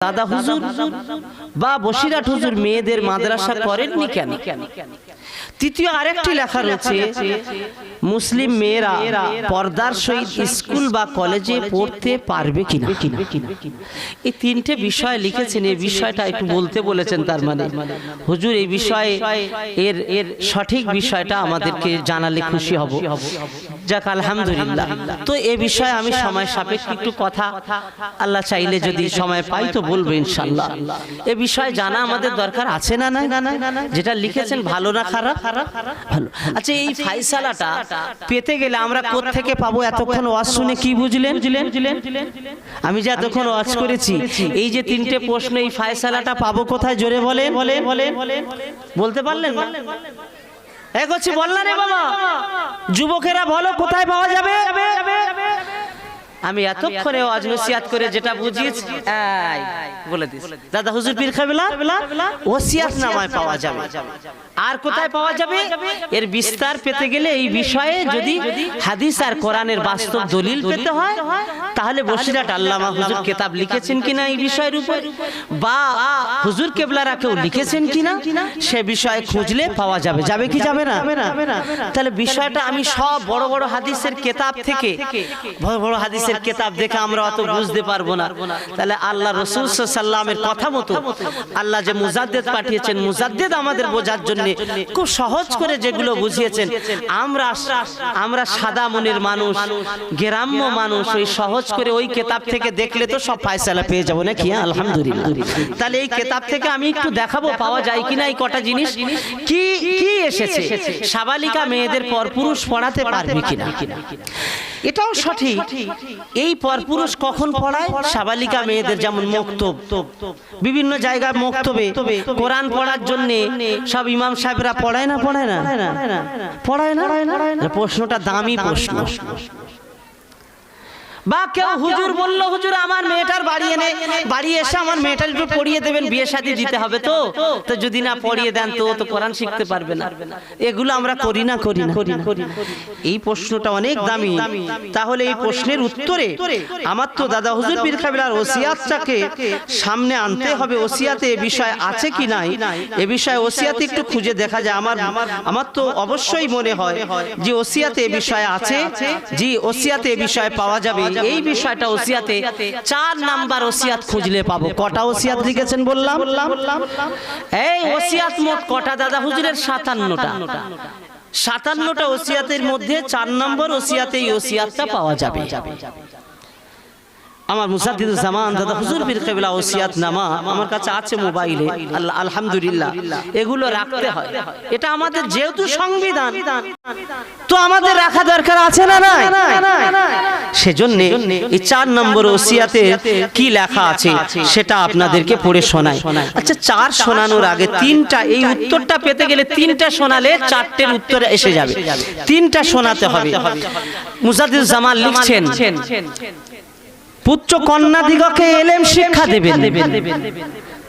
দাদা হুজুর বা বসিরাট হুজুর মেয়েদের মাদ্রাসা করেননি কেন? তৃতীয় আরেকটি লেখা রয়েছে মুসলিম মেয়েরা পর্দার সহিত স্কুল বা কলেজে পড়তে পারবে কিনা? এই তিনটে বিষয় লিখেছেন এই বিষয়টা একটু বলতে বলেছেন তার মানে। হুজুর এই বিষয়ে এর এর সঠিক বিষয়টা আমাদেরকে জানালে খুশি হব। যাক আলহামদুলিল্লাহ। তো এ বিষয়ে আমি সময় সাপেক্ষ একটু কথা আল্লাহ চাইলে যদি সময় পাই তো বলব ইনশাল্লাহ এ বিষয়ে জানা আমাদের দরকার আছে না না যেটা লিখেছেন ভালো না খারাপ ভালো। আচ্ছা এই ফাইসালাটা পেতে গেলে আমরা থেকে পাবো? এতক্ষণ ওয়াজ শুনে কি বুঝলেন? আমি যে এতক্ষণ ওয়াজ করেছি এই যে তিনটে প্রশ্ন এই ফায়সালাটা পাবো কোথায়? জোরে বলেন। বলতে পারলেন না? এগোচ্ছি বল না। রে বাবা। যুবকেরা বলো কোথায় পাওয়া যাবে। আমি এতক্ষণে ওয়াজ নসিহাত করে যেটা বুঝিয়েছি। এই, বলে দিস। দাদা হুজুর পীর খাবেলা? ওসিয়াত নামায় পাওয়া যাবে। আর কোথায় পাওয়া যাবে? এর বিস্তার পেতে গেলে এই বিষয়ে যদি হাদিস আর কোরআনের বাস্তব দলিল পেতে হয় তাহলে বসিরাট আল্লামা হুজুর কেতাব লিখেছেন কিনা এই বিষয়ের উপর? বা হুজুর কেবলারা কেউ লিখেছেন কিনা? সে বিষয়ে খুঁজলে পাওয়া যাবে। যাবে কি যাবে না? তাহলে বিষয়টা আমি সব বড় বড় হাদিসের কেতাব থেকে বড় বড় হাদিসের কেতাব দেখে আমরা অত বুঝতে পারব না। তাহলে আল্লাহ রসুল সাল্লামের কথা মতো আল্লাহ যে মুজাদ্দেদ পাঠিয়েছেন, মুজাদ্দেদ আমাদের বোঝার জন্য খুব সহজ করে যেগুলো বুঝিয়েছেন। আমরা আমরা সাদা মনের মানুষ, গ্রাম্য মানুষ, ওই সহজ করে ওই কেতাব থেকে দেখলে তো সব ফায়সালা পেয়ে যাব নাকি? হ্যাঁ? আলহামদুলিল্লাহ। তাহলে এই কেতাব থেকে আমি একটু দেখাবো, পাওয়া যায় কিনা এই কটা জিনিস? কি কি এসেছে? সাবালিকা মেয়েদের পরপুরুষ পড়াতে পারবে কিনা? এটাও সঠিক। এই পরপুরুষ কখন পড়ায়? সাবালিকা মেয়েদের যেমন মক্তব। বিভিন্ন জায়গায় মক্তবে। কোরআন পড়ার জন্য সব ইমাম সাহেবরা পড়ায় না? পড়ায় না? পড়ায় না? প্রশ্নটা দামি প্রশ্ন। বা কেউ হুজুর বলল হুজুর আমার মেয়েটার বাড়ি এনে বাড়ি এসে আমার মেয়েটার একটু পড়িয়ে দেবেন বিয়ে শাদী দিতে হবে তো? তো যদি না পড়িয়ে দেন তো তো কোরআন শিখতে পারবে না। এগুলো আমরা করি না করি না। করি না এই প্রশ্নটা অনেক দামি। তাহলে এই প্রশ্নের উত্তরে আমার তো দাদা হুজুর পীর কাবিলার ওসিয়াতটাকে সামনে আনতে হবে। ওসিয়াতে এ বিষয় আছে কি নাই? এ বিষয়ে ওসিয়াতে একটু খুঁজে দেখা যায়। আমার আমার তো অবশ্যই মনে হয় যে ওসিয়াতে এ বিষয়ে আছে জি ওসিয়াতে এ বিষয়ে পাওয়া যাবে এই বিষয়টা ওসিয়াতে চার নাম্বার ওসিয়াত খুঁজলে পাবো। কটা ওসিয়াত লিখেছেন বললাম? এই ওসিয়াত মোট কটা দাদা হুজুরের? সাতান্নটা। সাতান্নটা। ওসিয়াতের মধ্যে চার নম্বর ওসিয়াতে এই ওসিয়াতটা পাওয়া যাবে। আমার মুসাদ্দিদ জামান দাদা হুজুর পীর কেবলা ওসিয়াত নামা আমার কাছে আছে মোবাইলে। আল্লাহ আলহামদুলিল্লাহ। এগুলো রাখতে হয়। এটা আমাদের যেহেতু সংবিধান তো আমাদের রাখা দরকার আছে না না সেজন্য এই চার নম্বর ওসিয়াতে কি লেখা আছে সেটা আপনাদেরকে পড়ে শোনাই। আচ্ছা চার শোনানোর আগে তিনটা এই উত্তরটা পেতে গেলে তিনটা শোনালে চারটের উত্তর এসে যাবে। তিনটা শোনাতে হবে। মুজাদ্দিদ জামান লিখছেন। পুত্র কন্যা দিগকে এলেম শিক্ষা দেবেন।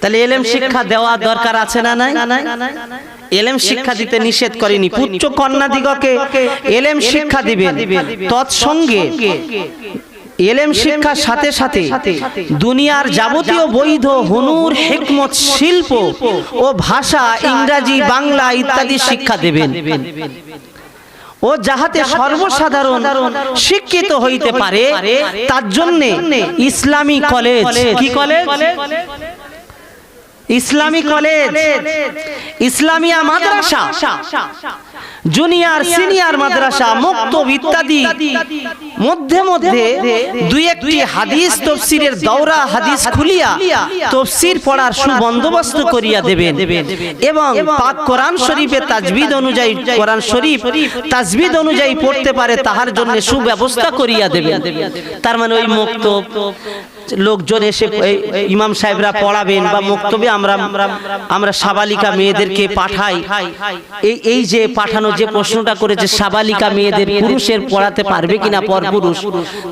তাহলে এলেম শিক্ষা দেওয়া দরকার আছে না নাই? এলেম শিক্ষা দিতে নিষেধ করেনি। পুত্র কন্যা দিগকে এলেম শিক্ষা দিবেন। তৎসঙ্গে এলেম শিক্ষার সাথে সাথে দুনিয়ার যাবতীয় বৈধ হনুর হেকমত, শিল্প ও ভাষা, ইংরাজি, বাংলা ইত্যাদি শিক্ষা দেবেন। ও যাহাতে সর্বসাধারণ শিক্ষিত হইতে পারে তার জন্য ইসলামী কলেজ। কি কলেজ? ইসলামী কলেজ। ইসলামিয়া মাদ্রাসা। জুনিয়র সিনিয়র মাদ্রাসা মুক্তব ইত্যাদি মধ্যে মধ্যে দুই একটি হাদিস তফসিরের দৌরা হাদিস খুলিয়া তফসির পড়ার সুবন্দোবস্ত করিয়া দেবেন। এবং পাক কোরআন শরীফে তাজবিদ অনুযায়ী কোরআন শরীফ তাজবিদ অনুযায়ী পড়তে পারে তাহার জন্য সুব্যবস্থা করিয়া দেবেন। তার মানে ওই মুক্তব লোকজন এসে ইমাম সাহেবরা পড়াবেন বা মক্তবে আমরা আমরা সাবালিকা মেয়েদেরকে পাঠাই। এই এই যে পাঠানো যে প্রশ্নটা করেছে সাবালিকা মেয়েদের পুরুষের পড়াতে পারবে কিনা পরপুরুষ?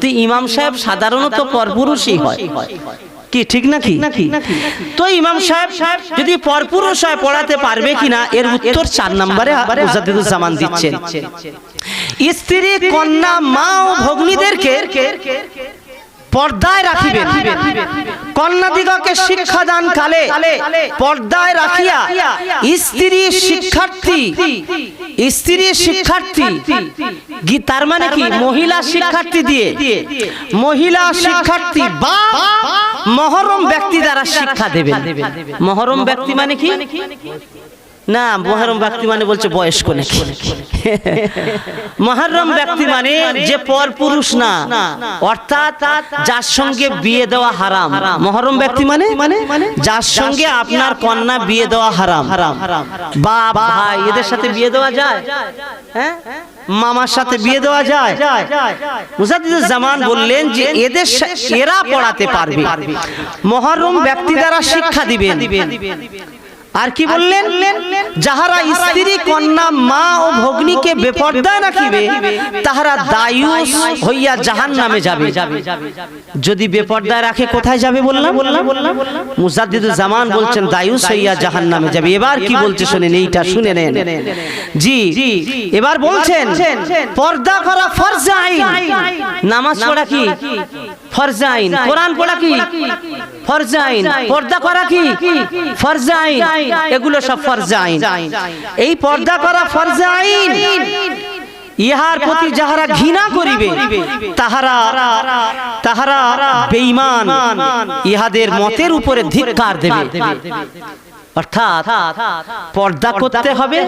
তো ইমাম সাহেব সাধারণত পরপুরুষই হয়। কি ঠিক নাকি? তো ইমাম সাহেব যদি পরপুরুষ হয় পড়াতে পারবে কিনা? এর উত্তর চার নম্বরে জামান দিচ্ছেন। স্ত্রী কন্যা মা ও ভগ্নীদেরকে পর্দায় রাখিবেন। কন্যাদিগকে শিক্ষাদান কালে পর্দায় রাখিয়া স্ত্রী শিক্ষার্থী স্ত্রী শিক্ষার্থী গি- তার মানে কি? মহিলা শিক্ষার্থী দিয়ে। মহিলা শিক্ষার্থী বা মহরম ব্যক্তি দ্বারা শিক্ষা দেবেন। মহরম ব্যক্তি মানে কি? না, মহরম ব্যক্তি মানে বলছে বয়স্ক নাকি? মহরম ব্যক্তি মানে যে পর পুরুষ না, অর্থাৎ যার সঙ্গে বিয়ে দেওয়া হারাম। মহরম ব্যক্তি মানে মানে যার সঙ্গে আপনার কন্যা বিয়ে দেওয়া হারাম। হারাম বা ভাই, এদের সাথে বিয়ে দেওয়া যায়? হ্যাঁ? মামার সাথে বিয়ে দেওয়া যায়? জামান বললেন যে এদের এরা পড়াতে পারবে। মহরম ব্যক্তি দ্বারা শিক্ষা দিবেন। আর কি বললেন? যাহারা স্ত্রী, কন্যা, মা ও ভগ্নীকে বেপর্দায় রাখিবে, তাহারা দায়ুস হইয়া জাহান নামে যাবে। যদি বেপর্দায় রাখে, কোথায় যাবে বললাম? মুজাদ্দিদুল জামান বলছেন, দায়ুস হইয়া জাহান নামে যাবে। এবার কি বলছে শুনেন, এইটা শুনে নেন। জি, এবার বলছেন, পর্দা করা ফরজ আইন। নামাজ পড়া কি? ফরজ আইন কোরআন পড়া কি? ফরজ আইন পর্দা করা কি? ফরজ আইন এগুলো সব ফরজ আইন এই পর্দা করা ফরজ আইন ইহার প্রতি যাহারা ঘৃণা করিবে তাহারা তাহারা বেঈমান। ইহাদের মতের উপরে ধিক্কার দেবে। অর্থাৎ পর্দা করতে হবে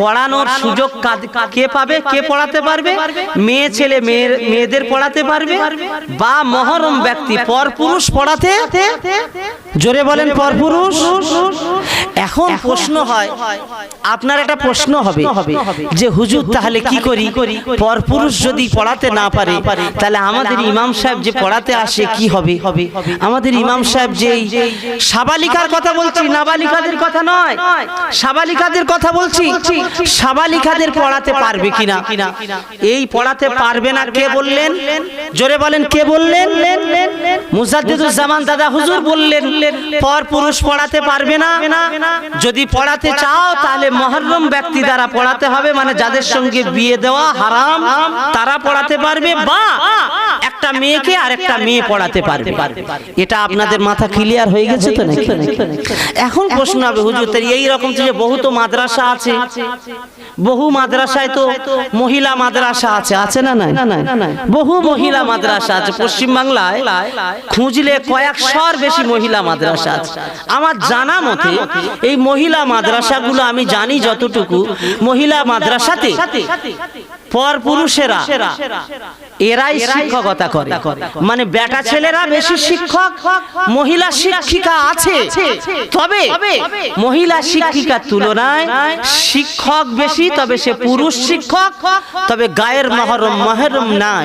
পড়ানোর সুযোগ কে পাবে কে পড়াতে পারবে? মেয়ে ছেলে মেয়ের মেয়েদের পড়াতে পারবে? বা মহরম ব্যক্তি পরপুরুষ পড়াতে? জোরে বলেন পরপুরুষ এখন প্রশ্ন হয় আপনার একটা প্রশ্ন হবে যে হুজুর তাহলে কি করি? পরপুরুষ যদি পড়াতে না পারে তাহলে আমাদের ইমাম সাহেব যে পড়াতে আসে কি হবে? আমাদের ইমাম সাহেব যে সাবালিকার কথা বলছি নাবালিকাদের কথা নয়, সাবালিকাদের কথা বলছি, সাবালিকাদের পড়াতে পারবে কিনা? এই পড়াতে পারবে না কে বললেন? জোরে বলেন, কে বললেন? মুজাদ্দিদুল জামান দাদা হুজুর বললেন, পর পুরুষ পড়াতে পারবে না? যদি পড়াতে চাও, তাহলে মহরম ব্যক্তি দ্বারা পড়াতে হবে মানে যাদের সঙ্গে বিয়ে দেওয়া হারাম, তারা পড়াতে পারবে বা একটা মেয়েকে আর একটা মেয়ে পড়াতে পারবে। এটা আপনাদের মাথা ক্লিয়ার হয়ে গেছে তো নাকি? এখন প্রশ্ন হবে হুজুর তাই এই রকম যে বহু তো মাদ্রাসা আছে বহু মাদ্রাসায় তো মহিলা মাদ্রাসা আছে আছে না নাই? বহু মহিলা মাদ্রাসা আছে পশ্চিম বাংলায় খুঁজলে কয়েকশোর বেশি মহিলা মাদ্রাসা আছে। আমার জানা মতে এই মহিলা মাদ্রাসাগুলো আমি জানি যতটুকু। মহিলা মাদ্রাসাতে পর পুরুষেরা এরাই শিক্ষকতা করে। মানে বেটা ছেলেরা বেশি শিক্ষক মহিলা শিক্ষিকা আছে। তবে মহিলা শিক্ষিকার তুলনায় শিক্ষক বেশি তবে সে পুরুষ শিক্ষক তবে গায়ের মহরম মহরম নাই।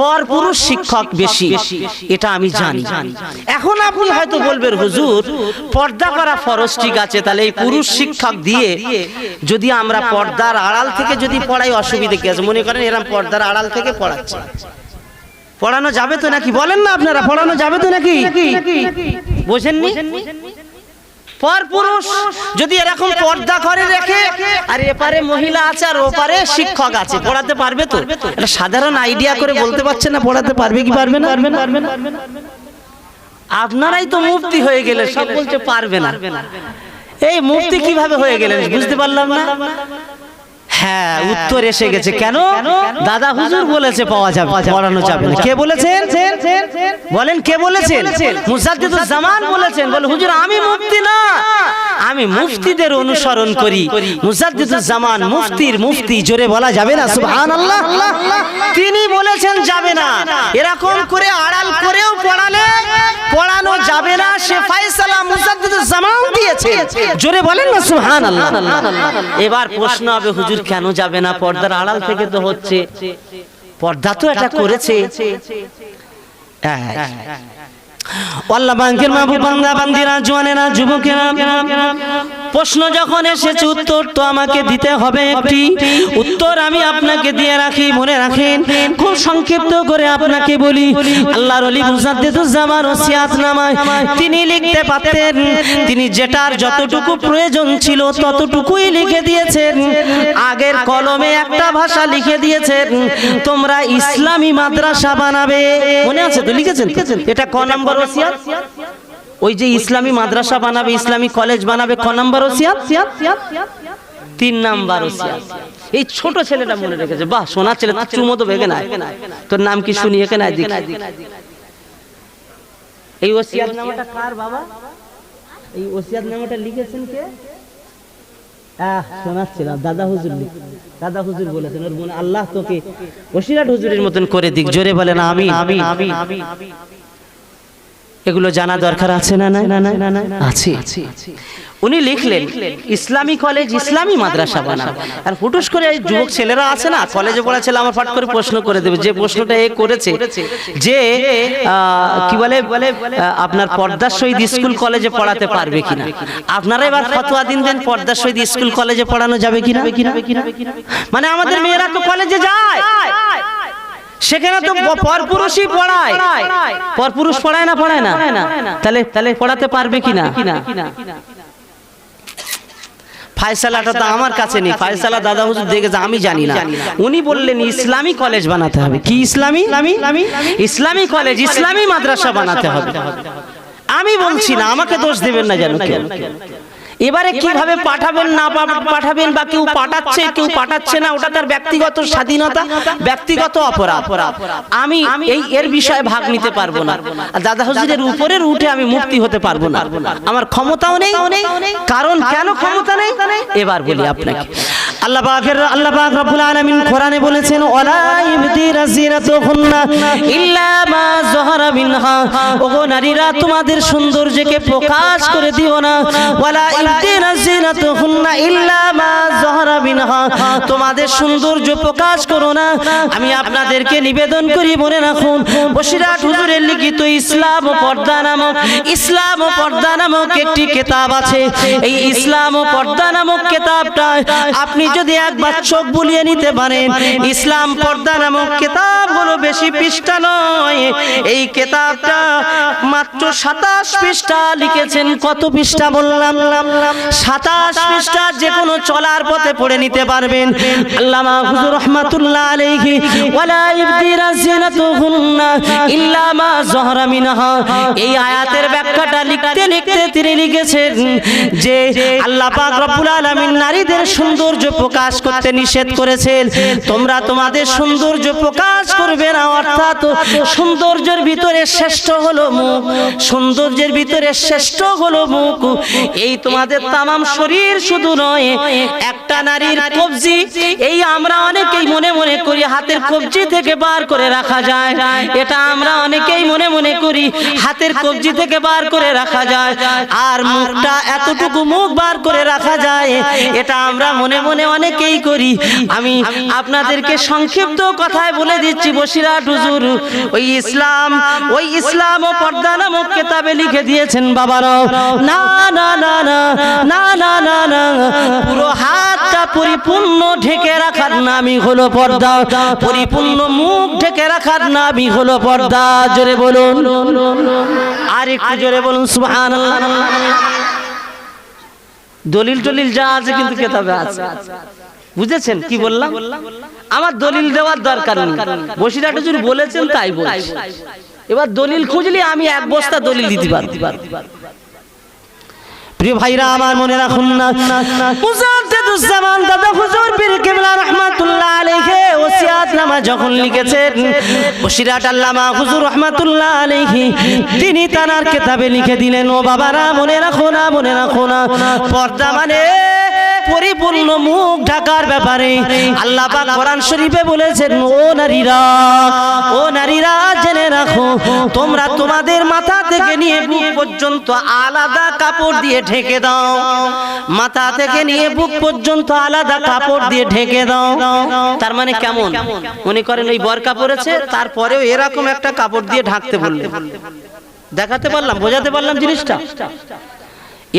পর পুরুষ শিক্ষক বেশি। এটা আমি জানি। এখন আপনি হয়তো বলবেন হুজুর পর্দা করা ফরজ ঠিক আছে তাহলে এই পুরুষ শিক্ষক দিয়ে যদি আমরা পর্দার আড়াল থেকে যদি পড়াই অসুবিধে কি আছে? মনে করেন এরকম পর্দার আড়াল থেকে পড়াচ্ছে। পড়ানো যাবে তো নাকি? বলেন না আপনারা, পড়ানো যাবে তো নাকি? বোঝেননি? পর পুরুষ যদি এরকম পর্দা করে রেখে আর এপারে মহিলা আছে আর ওপারে শিক্ষক আছে, পড়াতে পারবে তো? এটা সাধারণ আইডিয়া করে বলতে পারছে না, পড়াতে পারবে কি পারবে না? পারবে না আপনারাই তো মুক্তি হয়ে গেলে সব বলছে পারবে না। এই মুক্তি কীভাবে হয়ে গেলেন বুঝতে পারলাম না? হ্যাঁ উত্তর এসে গেছে। কেন? দাদা হুজুর বলেছে পাওয়া যাবে পড়ানো যাবে না। কে বলেছেন? বলেন কে বলেছেন? মুজাদ্দিদুল জামান বলেছেন। বলে হুজুর আমি মুফতি না। আমি মুফতিদের অনুসরণ করি। মুজাদ্দিদুল জামান মুফতির মুফতি জোরে বলা যাবে না সুবহানাল্লাহ। তিনি বলেছেন যাবে না। এরকম করে আড়াল করেও পড়ালে পড়ানো যাবে না। সে ফয়সালা মুজাদ্দিদুল জামান দিয়েছে জোরে বলেন না সুবহানাল্লাহ। এবার প্রশ্ন হবে হুজুর কেন যাবে না? পর্দার আড়াল থেকে তো হচ্ছে। পর্দা তো এটা করেছে। হ্যাঁ। আল্লাহ বাঙ্কের মাহবুব বান্দা, বান্দিরা, জোয়ানেরা, যুবকেরা, প্রশ্ন যখন এসেছে উত্তর তো আমাকে দিতে হবে একটি উত্তর আমি আপনাকে দিয়ে রাখি, মনে রাখেন। খুব সংক্ষিপ্ত করে আপনাকে বলি, আল্লাহর অলি মুজাদ্দিদুজ্জামান ওসিয়াত নামায়। তিনি লিখতে পারতেন, তিনি যেটার যতটুকু প্রয়োজন ছিল ততটুকুই লিখে দিয়েছেন। আগের কলমে একটা ভাষা লিখে দিয়েছেন, তোমরা ইসলামী মাদ্রাসা বানাবে। মনে আছে তো লিখেছেন? এটা ক নম্বর ওসিয়াত ওই যে ইসলামী মাদ্রাসা বানাবে, ইসলামী কলেজ বানাবে, ক ওসিয়াত তিন নাম্বার ওসিয়াত এই ছোট ছেলেটা মনে রেখেছে, বাহ সোনা ছেলে চুমো তো ভেগে নাই। তোর নাম কি শুনি এখানে এই ওসিয়াত নামাটা কার বাবা? এই ওসিয়াত নামাটা লিখেছেন কে? আল্লাহ তোকে ওসিরাট হুজুরের মতন করে দিক। জোরে বলেন আমি আমি আমি এগুলো জানা দরকার আছে না না আছে। উনি লিখলেন, ইসলামী কলেজ ইসলামী মাদ্রাসা বানাবো আর ফুটুস করে যুবক ছেলেরা আছে না? কলেজে পড়া ছেলে আমার ফাট করে প্রশ্ন করে দেবে। যে প্রশ্নটা এ করেছে, যে কি বলে বলে আপনার পর্দার সহিত স্কুল কলেজে পড়াতে পারবে কিনা? আপনারা এবার ফতোয়া দিন দেন, পর্দার সহিত স্কুল কলেজে পড়ানো যাবে কিনা? মানে আমাদের মেয়েরা তো কলেজে যায়। সেখানে তো পরপুরুষই পড়ায়। পরপুরুষ পড়ায় না পড়ায় না? তাহলে তাহলে পড়াতে পারবে কিনা? ফায়সালাটা তো আমার কাছে নেই। ফায়সালা দাদা হুজুর দেখেছে আমি জানি না। উনি বললেন ইসলামী কলেজ বানাতে হবে। কি ইসলামী? ইসলামী? কলেজ ইসলামী মাদ্রাসা বানাতে হবে। আমি বলছি না আমাকে দোষ দেবেন না যেন কেউ। এবারে কীভাবে পাঠাবেন না পাঠাবেন বা কেউ পাঠাচ্ছে কেউ পাঠাচ্ছে না ওটা তার ব্যক্তিগত স্বাধীনতা ব্যক্তিগত অপরাধ। আমি এই এর বিষয়ে ভাগ নিতে পারব না। দাদা হজুরের উপরের উঠে আমি মুক্তি হতে পারব না। আমার ক্ষমতাও নেই কারণ কেন ক্ষমতা নেই? এবার বলি আপনাকে। তোমাদের সৌন্দর্য প্রকাশ করো না। আমি আপনাদেরকে নিবেদন করি, মনে রাখুন বসিরাট হুজুরের লিখিত ইসলাম ও পর্দা নামক, ইসলাম ও পর্দা নামক একটি কিতাব আছে। এই ইসলাম ও পর্দা নামক কিতাবটা আপনি যদি একবার চোখ বুলিয়ে নিতে পারেন ইসলাম পর্দা নামক কিতাব হলো বেশি পৃষ্ঠা নয়। এই কিতাবটা মাত্র সাতাশ পৃষ্ঠা লিখেছেন, কত পৃষ্ঠা বললাম? সাতাশ পৃষ্ঠা যে কোনো চলার পথে পড়ে নিতে পারবেন। আল্লামা হুজুর রহমাতুল্লাহ আলাইহি, ওয়ালা ইবদিরা জিনাতুহুন্না ইল্লা মা মিনহা। এই আয়াতের ব্যাখ্যাটা লিখতে লিখতে তিনি লিখেছেন যে, আল্লাহ পাক রব্বুল আলামিন নারীদের সৌন্দর্য প্রকাশ করতে নিষেধ করেছেন। তোমরা তোমাদের সৌন্দর্য প্রকাশ করবে না, অর্থাৎ সৌন্দর্যের ভিতরে শ্রেষ্ঠ হলো মুখ, সৌন্দর্যের ভিতরে শ্রেষ্ঠ হলো মুখ। এই তোমাদের তামাম শরীর শুধু নয়, একটা নারীর কবজি, এই আমরা অনেকেই মনে মনে করি হাতের কবজি থেকে বার করে রাখা যায়। এটা আমরা অনেকেই মনে মনে করি হাতের কবজি থেকে বার করে রাখা যায়। আর মুখটা এতটুকু মুখ বার করে রাখা যায়, এটা আমরা মনে মনে অনেকেই করি। আমি আপনাদেরকে সংক্ষিপ্ত কথায় বলে দিচ্ছি বসিরাট হুজুর। ওই ইসলাম ওই ইসলাম ও পর্দা নামক কেতাবে লিখে দিয়েছেন বাবারাও। না না না না না না না না, পুরো হাতটা পরিপূর্ণ ঢেকে রাখার নামই হলো পর্দা। পরিপূর্ণ মুখ ঢেকে রাখার নামই হলো পর্দা। জোরে বলুন। আর একটু জোরে বলুন, সুবহানাল্লাহ। দলিল টলিল যা আছে কিন্তু কেতাবে আছে। বুঝেছেন কি বললাম? আমার দলিল দেওয়ার দরকার নেই। বসিরাটা যদি বলেছেন তাই বলছি। এবার দলিল খুঁজলে আমি এক বস্তা দলিল দিতে পারব। প্রিয় ভাইরা, আমার মনে রাখুন না। মুজাদ্দিদুজ্জামান দাদা হুজুর পীর কিবলা রাহমাতুল্লাহ আলাইহি ওসিয়াতনামা যখন লিখেছেন বশিরাত আল্লামা হুজুর রাহমাতুল্লাহ আলাইহি, তিনি তানার কিতাবে লিখে দিলেন, ও বাবারা, মনে রাখো না, মনে রাখো না, পর্দা মানে পরিপূর্ণ মুখ ঢাকার ব্যাপারে। আল্লাহ পাক কোরআন শরীফে বলেছেন, ও নারীরা ও নারীরা, জেনে রাখো, তোমরা তোমাদের মাথা থেকে নিয়ে বুক পর্যন্ত আলাদা কাপড় দিয়ে ঢেকে দাও। মাথা থেকে নিয়ে বুক পর্যন্ত আলাদা কাপড় দিয়ে ঢেকে দাও। তার মানে কেমন? মনে করেন ওই বরকা পরেছে, তারপরেও এরকম একটা কাপড় দিয়ে ঢাকতে বললেন দেখাতে পারলাম, বোঝাতে পারলাম জিনিসটা?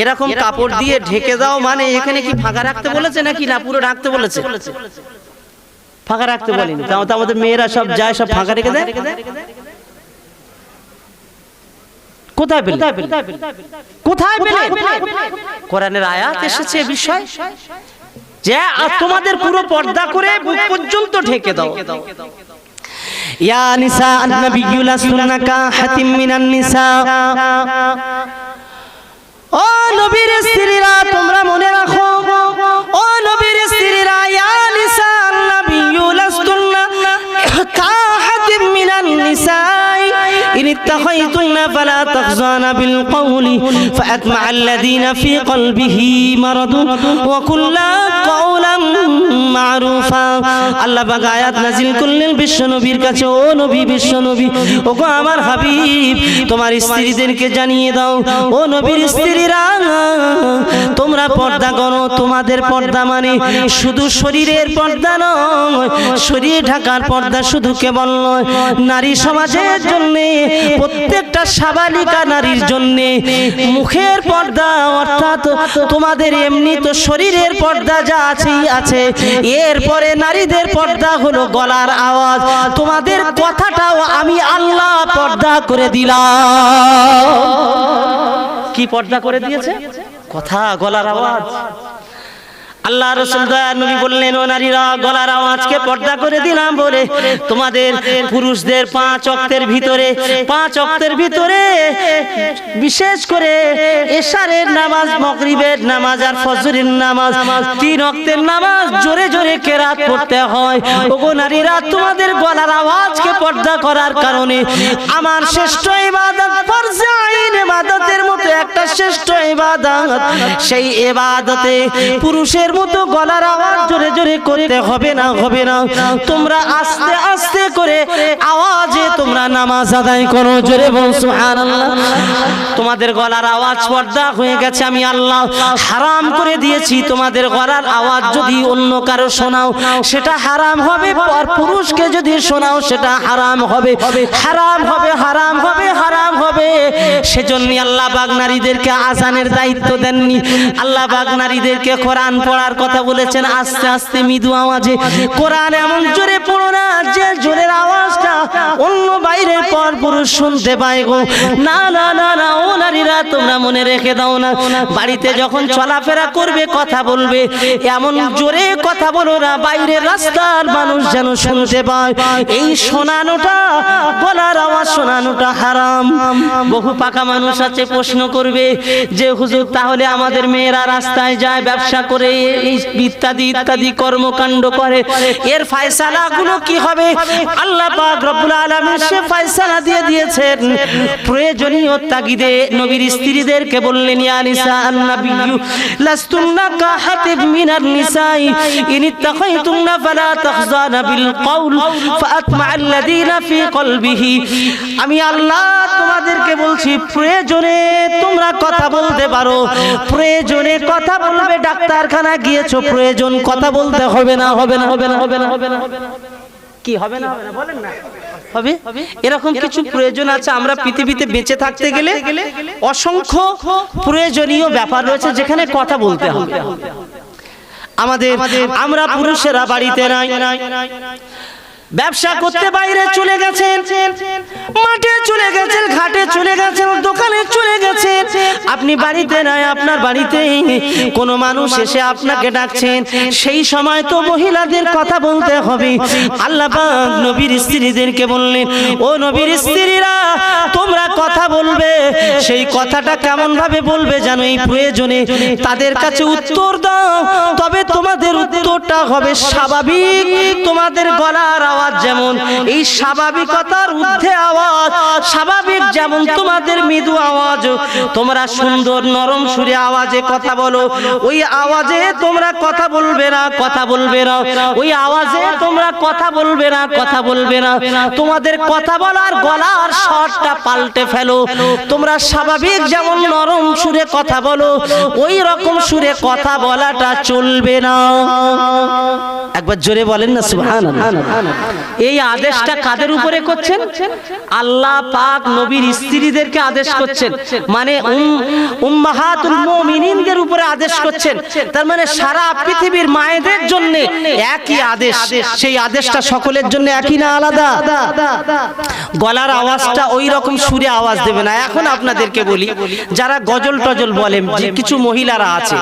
এরকম কাপড় দিয়ে ঢেকে দাও মানে এখানে কি ফাঁকা রাখতে বলেছে নাকি না? পুরো ঢাকতে বলেছে। ফাঁকা রাখতে বলেনি। তাও তো আমাদের মেয়েরা সব যায় সব ফাঁকা রেখে দেয়? কোথায় পেলে? কোথায় পেলে? কোরআনের আয়াত এসেছে বিষয়? যে তোমাদের পুরো পর্দা করে বুক পর্যন্ত ঢেকে দাও। ইয়া নিসা আন-নাবিয়্যু লাসতুন্না কাহাতিম মিনান নিসা ও নবীর স্ত্রীরা তোমরা মনে রাখো فلا تخزان بالقول فأتمع الذين في قلبه مرض وكل قولا معروفا আল্লাহ পাক আয়াত নাজিল করলেন বিশ্ব নবীর কাছে ও নবী বিশ্ব নবী ও গো আমার হাবিব তোমার স্ত্রীদেরকে জানিয়ে দাও ও নবীর স্ত্রীরা তোমরা পর্দা করো তোমাদের পর্দা মানে শুধু শরীরের পর্দা নয় শরীর ঢাকার পর্দা শুধু কেবল নয় নারী সমাজের জন্য প্রত্যেকটা সাবালিকা নারীর জন্য, মুখের পর্দা, অর্থাৎ তোমাদের এমনি তো শরীরের পর্দা যা আছেই আছে। এরপরে নারীদের পর্দা হলো গলার আওয়াজ। তোমাদের কথাটাও আমি আল্লাহ পর্দা করে দিলাম। কি পর্দা করে দিয়েছে? কথা, গলার আওয়াজ। আল্লাহ রসুল দয়া নবী বললেন, ও নারীরা গলার আওয়াজকে পর্দা করে দিলাম বলে। তোমাদের পুরুষদের পাঁচ অক্তের ভিতরে, পাঁচ অক্তের ভিতরে বিশেষ করে এশারের নামাজ, মগরিবের নামাজ আর ফজরের নামাজ, তিন অক্তের নামাজ জোরে জোরে কেরাত পড়তে হয়। ওগো নারীরা, তোমাদের গলার আওয়াজকে পর্দা করার কারণে আমার শ্রেষ্ঠ ইবাদত ফরজে আইন, ইবাদতের মতো একটা শ্রেষ্ঠ ইবাদত। সেই ইবাদতে পুরুষের মতো গলার আওয়াজ জোরে জোরে করতে হবে না হবে না। তোমরা আস্তে আস্তে করে আওয়াজে তোমরা নামাজ আদায় করো, জোরে বল, সুবহানাল্লাহ। তোমাদের গলার আওয়াজ পর্দা হয়ে গেছে, আমি আল্লাহ হারাম করে দিয়েছি। তোমাদের গলার আওয়াজ যদি অন্য কারও শোনাও, সেটা হারাম হবে, আর পুরুষকে যদি শোনাও, সেটা হারাম হবে। হারাম হবে হারাম হবে হারাম হবে। সেজন্য আল্লাহ বাগ নারীদেরকে আজানের দায়িত্ব দেননি। আল্লাহ বাগ নারীদেরকে কোরআন পড়ার কথা বলেছেন, আস্তে আস্তে মৃদু আওয়াজে। কোরআন এমন জোরে পড়ো না, যে জোরের আওয়াজটা অন্য বাইরের পর পুরুষ শুনতে পায় গো। না না না না, ও নারীরা, তোমরা মনে রেখে দাও না। বাড়িতে যখন চলাফেরা করবে, কথা বলবে, এমন জোরে কথা বলো না, বাইরের রাস্তার মানুষ যেন শুনতে পায়। এই শোনানোটা, বলার আওয়াজ শোনানোটা হারাম। বহু পাকা মানুষ আছে, প্রশ্ন করবে যে, হুজুর, তাহলে আমাদের মেয়েরা রাস্তায় যায়, ব্যবসা করে ইত্যাদি ইত্যাদি কর্মকাণ্ড করে। এর কি হবে? আল্লাহ সে ফয়সালা দিয়ে দিয়েছেন। প্রয়োজনীয় তাগিদে নবীর স্ত্রীদেরকে বললেন আমি আল্লাহ তোমাদেরকে বলছি, প্রয়োজনে তোমরা কথা বলতে পারো। প্রয়োজনে কথা বলবে ডাক্তারখানা গিয়েছো প্রয়োজন কথা বলতে হবে না হবে না হবে না হবে না হবে না হবে না কি হবে না হবে না বলেন না। হবে? এরকম কিছু প্রয়োজন আছে আমরা পৃথিবীতে বেঁচে থাকতে গেলে অসংখ্য প্রয়োজনীয় ব্যাপার রয়েছে যেখানে কথা বলতে হবে। আমাদের আমরা পুরুষেরা বাড়িতে নাই। ব্যবসা করতে বাইরে চলে গেছেন। মাঠে চলে গেছেন ঘাটে চলে গেছেন দোকানে চলে গেছেন। আপনি বাড়িতে নাই আপনার বাড়িতে কোনো মানুষ এসে আপনাকে ডাকছেন। সেই সময় তো মহিলাদের কথা বলতে হবে। আল্লাহ নবীর স্ত্রীদেরকে বললেন ও নবীর স্ত্রীরা তোমরা কথা বলবে। সেই কথাটা কেমন ভাবে বলবে জানো এই প্রয়োজনে তাদের কাছে উত্তর দাও। তবে তোমাদের উত্তরটা হবে স্বাভাবিক। তোমাদের গলার আওয়াজ যেমন, এই স্বাভাবিকতার ঊর্ধ্বে আওয়াজ, স্বাভাবিক যেমন তোমাদের মৃদু আওয়াজ। তোমরা সুন্দর নরম সুরে আওয়াজে কথা বলো। ওই আওয়াজে তোমরা কথা বলবে না, কথা বলবে না। ওই আওয়াজে তোমরা কথা বলবে না, কথা বলবে না। তোমাদের কথা বলার গলার স্বরটা পাল্টে ফেলো। তোমরা স্বাভাবিক যেমন নরম সুরে কথা বলো, ওই রকম সুরে কথা বলাটা চলবে না। একবার জোরে বলেন না, সুবহানাল্লাহ। এই আদেশটা কাদের উপরে করছেন? আল্লাহ পাক নবীর স্ত্রীদেরকে আদেশ করছেন। মানে উম্মাহাতুল মুমিনিনদের উপরে আদেশ করছেন। তার মানে সারা পৃথিবীর মায়েদের জন্য একই আদেশ। সেই আদেশটা সকলের জন্য একই না আলাদা। গলার আওয়াজটা ওই রকম সুরে আওয়াজ দেবে না। এখন আপনাদেরকে বলি যারা গজল টজল বলে কিছু মহিলারা আছে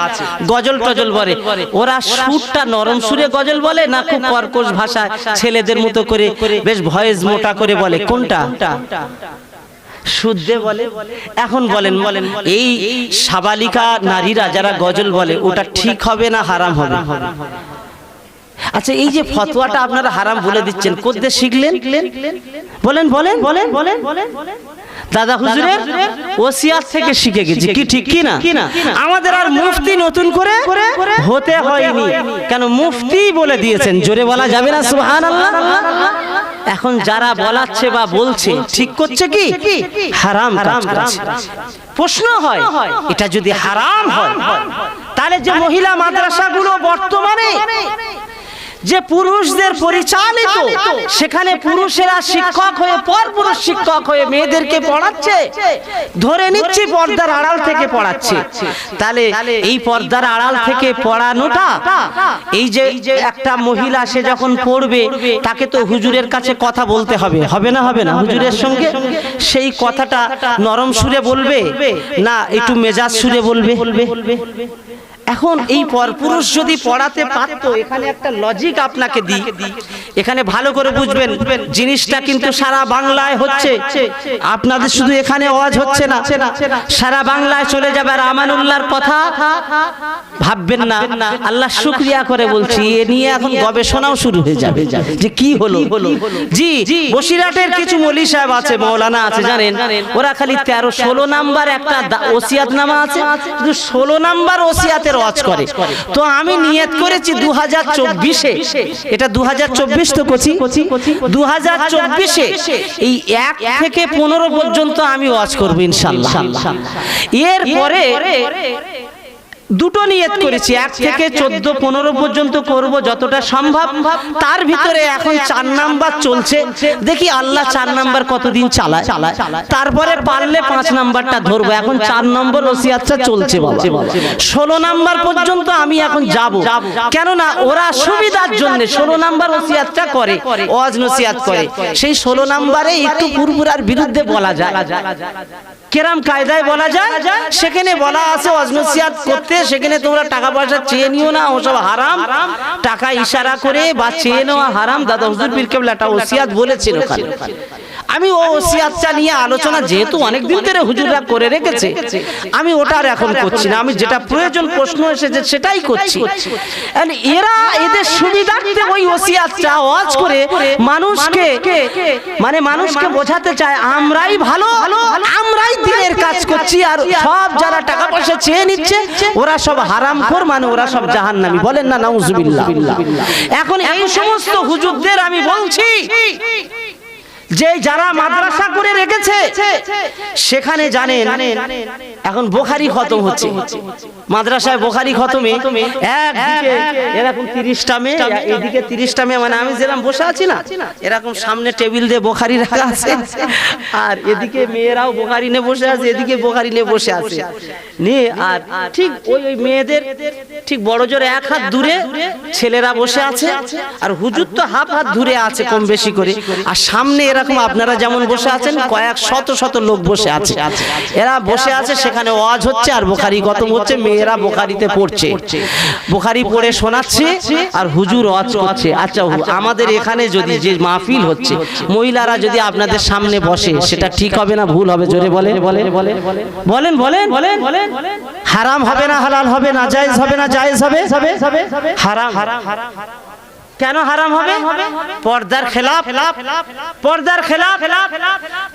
গজল টজল বলে ওরা সুরটা নরম সুরে গজল বলে না খুব কর্কশ ভাষায়? ছেলেদের মতো করে বেশ ভয়েস মোটা করে বলে। কোনটা? শুদ্ধে বলে। এখন বলেন বলেন এই সাবালিকা নারীরা যারা গজল বলে ওটা ঠিক হবে না হারাম হবে আচ্ছা এই যে ফতোয়াটা আপনারা হারাম বলে দিচ্ছেন কোথা শিখলেন? বলেন বলেন বলেন বলেন বলেন বলেন দাদা হুজুরের ওসিয়াত থেকে শিখে গেছি। কি ঠিক কি না? আমাদের আর মুফতি নতুন করে হতে হয়নি। কেন মুফতি বলে দিয়েছেন? জোরে বলা যাবে না সুবহানাল্লাহ। এখন যারা বলাচ্ছে বা বলছে ঠিক করছে কি? হারাম কাজ করছে। প্রশ্ন হয় এটা যদি হারাম হয় তাহলে যে মহিলা মাদ্রাসাগুলো বর্তমানে যে পুরুষদের পরিচালিত, সেখানে পুরুষেরা শিক্ষক হয়ে পর পুরুষ শিক্ষক হয়ে মেয়েদেরকে পড়াচ্ছে। ধরে নিচ্ছি পর্দার আড়াল থেকে পড়াচ্ছে। তাহলে এই পর্দার আড়াল থেকে পড়ানোটা, এই যে একটা মহিলা সে যখন পড়বে, তাকে তো হুজুরের কাছে কথা বলতে হবে। হবে না হবে না, হুজুরের সঙ্গে সেই কথাটা নরম সুরে বলবে? না, একটু মেজাজ সুরে বলবে? এখন এই পরপুরুষ যদি পড়াতে পারতো এখানে একটা লজিক আপনাকে দিই। এখানে ভালো করে বুঝবেন জিনিসটা কিন্তু সারা বাংলায় হচ্ছে। আপনাদের শুধু এখানে আওয়াজ হচ্ছে না। সারা বাংলায় চলে যাবে আর আমানুল্লাহর কথা ভাববেন না। আল্লাহ শুক্রিয়া করে বলছি এ নিয়ে এখন গবেষণাও শুরু হয়ে যাবে। যে কি হলো? জি বসিরহাটের কিছু মলি সাহেব আছে মৌলানা আছে জানেন? ওরা খালি তেরো ষোলো নাম্বার একটা ওসিয়াত নামা আছে। শুধু ষোলো নাম্বার ওসিয়াতের ওয়াজ করে। তো আমি নিয়ত করেছি দু হাজার চব্বিশে। এটা দু হাজার চব্বিশ তো করছি দু হাজার চব্বিশে এই এক থেকে পনেরো পর্যন্ত আমি ওয়াজ করব ইনশাল্লাহ। এর পরে দুটো নিয়ত করেছি এক থেকে চোদ্দ পনেরো পর্যন্ত করব যতটা সম্ভব। তার ভিতরে এখন চার নাম্বার চলছে। দেখি আল্লাহ চার নাম্বার কতদিন চালায়। তারপরে পারলে পাঁচ নাম্বারটা ধরবো। এখন চার নম্বর ওসিয়াতটা চলছে ষোলো নাম্বার পর্যন্ত আমি এখন যাব। কেননা ওরা সুবিধার জন্য ষোলো নাম্বার ওসিয়াতটা করে ওয়াজ নসিয়াত করে। সেই ষোলো নাম্বারে একটু পুরপুরার বিরুদ্ধে বলা যায়। কেরাম কায়দায় বলা যায়, সেখানে বলা আছে, অজনসিয়াত করতে, সেখানে তোমরা টাকা পয়সা চেয়ে নিও না, ওসব হারাম টাকা ইশারা করে বা চেয়ে নেওয়া হারাম দাদা হুজুর পীর ওসিয়াত বলেছিল ওখানে। আমি ও ওসিয়াতটা নিয়ে আলোচনা যেহেতু অনেক দিন ধরে হুজুররা করে রেখেছে, আমি ওটা আর এখন করছি না। আমি যেটা প্রয়োজন প্রশ্ন এসেছে সেটাই করছি। এরা এদের সুবিধার্থে ওই ওসিয়াতটা ওয়াজ করে মানুষকে মানে মানুষকে বোঝাতে চায়, আমরাই ভালো, আমরাই দিনের কাজ করছি আর সব যারা টাকা পয়সা চেয়ে নিচ্ছে, ওরা সব হারাম খোর মানে ওরা সব জাহান্নামী। বলেন না, নাউজুবিল্লাহ। এখন এই সমস্ত হুজুরদের আমি বলছি যে যারা মাদ্রাসা করে রেখেছে, সেখানে জানেন এখন বোখারি খতম হচ্ছে। মাদ্রাসায় বোখারি খতমে একদিকে এরকম তিরিশটা মেয়ে, এদিকে তিরিশটা মেয়ে মানে আমি যেরকম বসে আছি না, এরকম সামনে টেবিল দিয়ে বোখারি রাখা আছে, আর এদিকে মেয়েরাও বোখারি নিয়ে বসে আছে, এদিকে বোখারি নিয়ে বসে আছে। নিয়ে আর ঠিক ওই ওই মেয়েদের ঠিক বড় জোরে এক হাত দূরে ছেলেরা বসে আছে, আর হুজুর তো হাফ হাত দূরে আছে কম বেশি করে। আর সামনে এরকম আপনারা যেমন বসে আছেন কয়েক শত শত লোক বসে আছে। এরা বসে আছে সেখানে ওয়াজ হচ্ছে আর বোখারি গতম হচ্ছে মেয়েরা বোখারিতে পড়ছে। বোখারি পড়ে শোনাচ্ছে আর হুজুর ওয়াজ করছে। আচ্ছা আমাদের এখানে যদি যে মাহফিল হচ্ছে মহিলারা যদি আপনাদের সামনে বসে সেটা ঠিক হবে না ভুল হবে? জোরে বলে বলেন বলেন বলেন বলেন বলেন হারাম হবে না হালাল হবে না জায়েজ হবে না জায়েজ হবে হারাম হারাম। কেন হারাম হবে? পর্দার খেলাফ। পর্দার খেলাফ।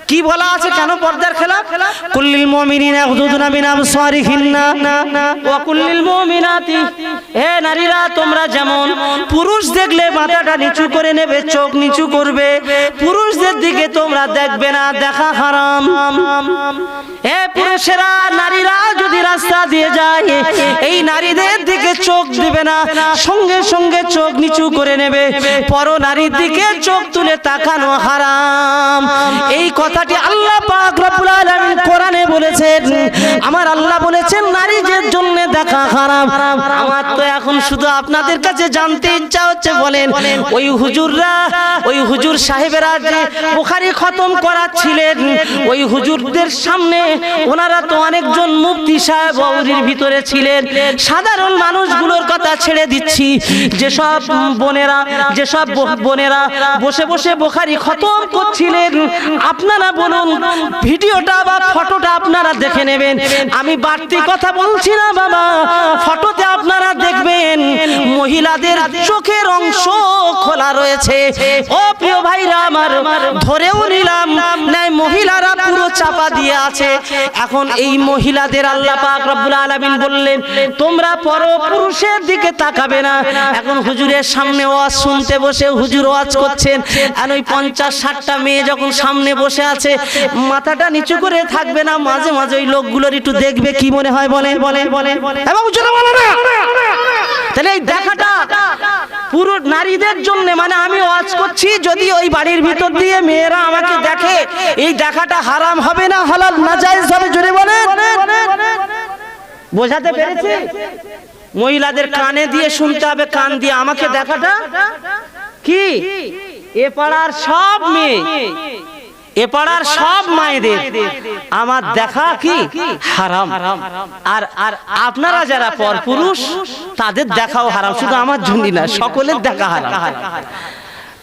কি বলা আছে কেন পর্দার খেলাফ? কুল্লিল মুমিনিনা ইয়াগদুদুনা মিন আবসারিহিন্না ওয়া কুল্লিল মুমিনাতি। হে নারীরা তোমরা যেমন পুরুষ দেখলে মাথাটা নিচু করে নেবে চোখ নিচু করবে পুরুষদের দিকে তোমরা দেখবে না দেখা হারাম। হে পুরুষেরা নারীরা যদি রাস্তা দিয়ে যায় এই নারীদের দিকে চোখ দিবে না সঙ্গে সঙ্গে চোখ নিচু করে নেবে। পর নারীর দিকে চোখ তুলে তাকানো হারাম। এই কথাটি আল্লাহ পাক রব্বুল আলামিন কোরআনে বলেছেন। আমার আল্লাহ বলেছেন, নারীদের জন্য দেখা হারাম। আমার তো এখন শুধু আপনাদের কাছে জানতে ইচ্ছা হচ্ছে, বলেন, ওই হুজুররা, ওই হুজুর সাহেবেরা যে বুখারি খতম করাচ্ছিলেন, ওই হুজুরদের সামনে ওনারা তো অনেকজন মুফতি সাহেব ভিতরে ছিলেন। সাধারণ মানুষগুলোর কথা ছেড়ে দিচ্ছি। যেসব বোনেরা, যেসব বোনেরা বসে বসে বোখারি খতম করছিলেন, আপনারা বলুন, ভিডিওটা বা ফটোটা আপনারা দেখে নেবেন। আমি বাড়তি কথা বলছি না, বাবা। ফটোতে আপনারা দেখবেন, মহিলাদের চোখের অংশ খোলা রয়েছে। ও প্রিয় ভাইরা আমার, ধরেও নিলাম নাই মহিলারা পুরো চাপা দিয়ে আছে। এখন এই মহিলাদের আল্লাহ পাক রব্বুল আলামিন বললেন, তোমরা পর পুরুষের দিকে তাকাবে না। এখন হুজুরের সামনে ওয়াজ শুনতে বসে হুজুর ওয়াজ করছেন। আর ওই পঞ্চাশ ষাটটা মেয়ে যখন সামনে বসে আছে, মাথাটা নিচু করে থাকবে না, মাঝে মাঝে ওই লোকগুলোর একটু দেখবে কি মনে হয় বলে। বলে বলে তাহলে এই দেখাটা পুরো নারীদের জন্য মানে আমি ওয়াজ করছি যদি ওই বাড়ির ভিতর দিয়ে মেয়েরা আমাকে দেখে, এই দেখাটা হারাম হবে না, হালাল না জায়েজ হবে, জোরে বলে বোঝাতে পেরেছি? মহিলাদের কানে দিয়ে শুনতে হবে কান দিয়ে আমাকে দেখাটা? কি? এ পাড়ার সব মেয়ে। এ পাড়ার সব মায়েদের আমার দেখা কি? হারাম। আর আর আপনারা যারা পর পুরুষ তাদের দেখাও হারাম। শুধু আমার জন্য না সকলের দেখা হারাম।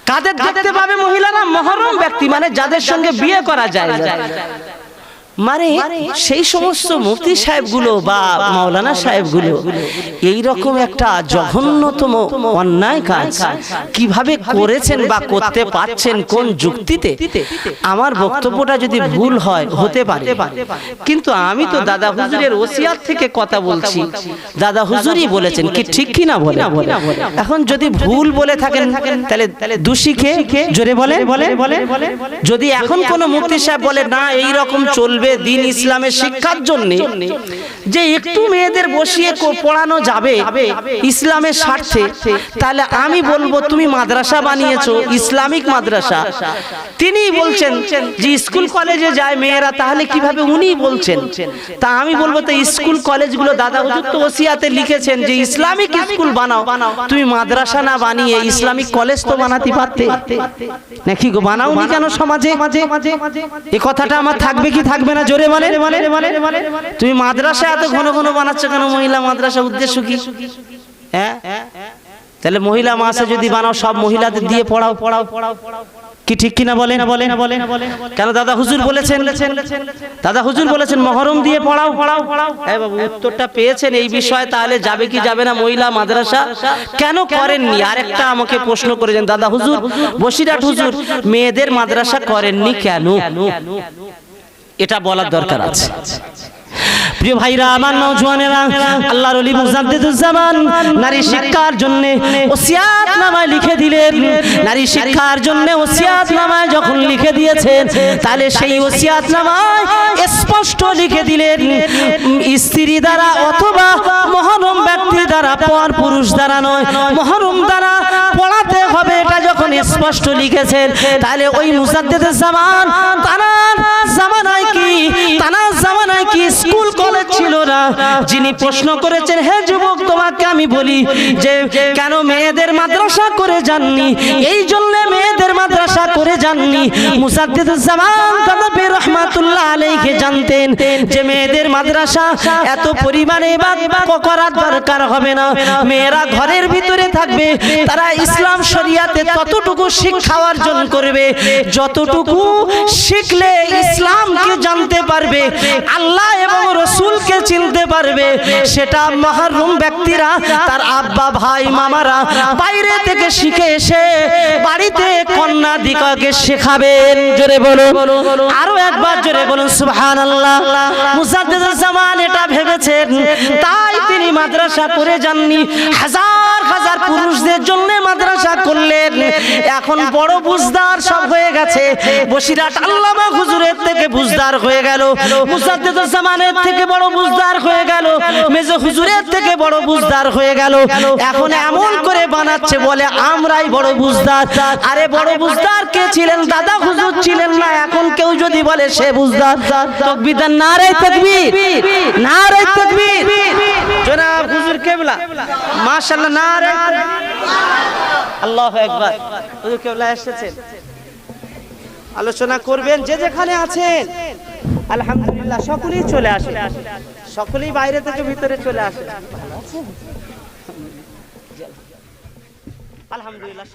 কাদের দেখতে পাবে মহিলারা? মহরম ব্যক্তি মানে যাদের সঙ্গে বিয়ে করা যায়। মানে সেই সমস্ত মুফতি সাহেবগুলো বা মাওলানা সাহেবগুলো এই রকম একটা জঘন্যতম অন্যায় কাজ। কীভাবে করেছেন বা করতে পারছেন কোন যুক্তিতে? আমার বক্তব্যটা যদি ভুল হয় হতে পারে। কিন্তু আমি তো দাদা হুজুরের ওসিয়াত থেকে কথা বলছি। দাদা হুজুরই বলেছেন কি ঠিক কি না বলে। এখন যদি ভুল বলে থাকেন তাহলে দোষী কে? জোরে বলে বলে বলে যদি এখন কোন মুফতি সাহেব বলে না এই রকম চলবে দিন ইসলামের শিক্ষার জন্য। যে একটু মেয়েদের বসিয়ে পড়ানো যাবে ইসলামের স্বার্থে, তাহলে আমি বলব তুমি মাদ্রাসা বানিয়েছো, ইসলামিক মাদ্রাসা। তিনি বলছেন যে স্কুল কলেজে যায় মেয়েরা, তাহলে কীভাবে উনি বলছেন? তা আমি বলব তো স্কুল কলেজগুলো দাদা হুজুর ওসিয়াতে লিখেছেন যে ইসলামিক স্কুল বানাও। তুমি মাদ্রাসা না বানিয়ে ইসলামিক কলেজ তো বানাতে পারতে। নাকি গো বানাওনি কেন সমাজে? এই কথাটা আমার থাকবে কি থাকবে না? জোরে বলে তুমি মাদ্রাসা এত ঘন ঘন বানাচ্ছ কেন? মহিলা মাদ্রাসা উদ্দেশ্য কি? হ্যাঁ? তাহলে মহিলা মাসে যদি বানাও সব মহিলাদের দিয়ে পড়াও পড়াও পড়াও কি ঠিক কিনা বলে? না বলে না বলে না বলে কেন দাদা হুজুর বলেছেন? দাদা হুজুর বলেছেন মহরম দিয়ে পড়াও পড়াও পড়াও। হ্যাঁ বাবু উত্তরটা পেয়েছেন এই বিষয়ে তাহলে যাবে কি যাবে না মহিলা মাদ্রাসা? কেন করেননি? আরেকটা আমাকে প্রশ্ন করেছেন দাদা হুজুর বসিরহাট হুজুর মেয়েদের মাদ্রাসা করেননি কেন? এটা বলার দরকার আছে। প্রিয় ভাইরা আমার নওজওয়ানেরা আল্লাহর ওলি মুজাদ্দিদুজ্জামান নারী শিক্ষার জন্য ওসিয়াত নামায় লিখে দিলেন। নারী শিক্ষার জন্য ওসিয়াত নামায় যখন লিখে দিয়েছেন তাহলে সেই ওসিয়াত নামায় স্পষ্ট লিখে দিলেন। স্ত্রী দ্বারা অথবা মহরম ব্যক্তি দ্বারা পর পুরুষ দ্বারা নয় মহরম দ্বারা পড়াতে হবে এটা যখন স্পষ্ট লিখেছেন তাহলে ওই মুজাদ্দিদের জামান তানার জামানায় কি? তানার জামানায় কি স্কুল কলেজ ছিল না? যিনি প্রশ্ন করেছেন হে যুবক তোমাকে আমি বলি যে কেন মেয়েদের মাদ্রাসা করে যাননি? এই জন্য মেয়েদের মাদ্রাসা করে যাননি? মুসাদ্দিদুজ জামান কাদাবি রহমাতুল্লাহ আলাইহি জানতেন যে মেয়েদের মাদ্রাসা এত পরিমাণে বা করার দরকার হবে না। মেয়েরা ঘরের ভিতরে থাকবে তারা ইসলাম শরিয়াতে ততটুকু শিক্ষা অর্জন করবে যতটুকু শিখলে ইসলামকে জানতে পারবে আল্লাহ এবং রসুলকে চিনতে পারবে। সেটা মহারুম ব্যক্তিরা তার আব্বা ভাই মামারা বাইরে থেকে শিখে এসে বাড়িতে কন্যা দিকাকে শেখাবেন। জোরে বলুন। আরও একবার জোরে বলুন সুবহান আল্লাহ জামান এটা ভেবেছেন। তাই তিনি মাদ্রাসা করে যাননি। হাজার হাজার পুরুষদের জন্য মাদ্রাসা করলেন। এখন বড় বুঝদার সব হয়ে গেছে। বসিরাট আল্লামা হুজুরের থেকে বুঝদার হয়ে গেল। মুসাদ্দিদুজ জামানের থেকে বড় বুঝদার হয়ে গেল। মেজো হুজুরের থেকে বড় বুঝদার হয়ে গেল। এখন এমন করে বানাচ্ছে বলে আমরাই বড় বুঝদার। আরে বড় বুঝদার কে ছিলেন? দাদা হুজুর ছিলেন না। এখন কেউ যদি বলে সে বুঝদার তকবিদার নারে তকবীর। নারে তকবীর। জনাব হুজুর কেবলা। মাশাআল্লাহ নারে আলোচনা করবেন, যে যেখানে আছেন। আলহামদুলিল্লাহ, সকলেই চলে আসে। সকলেই বাইরে থেকে ভিতরে চলে আসে। আলহামদুলিল্লাহ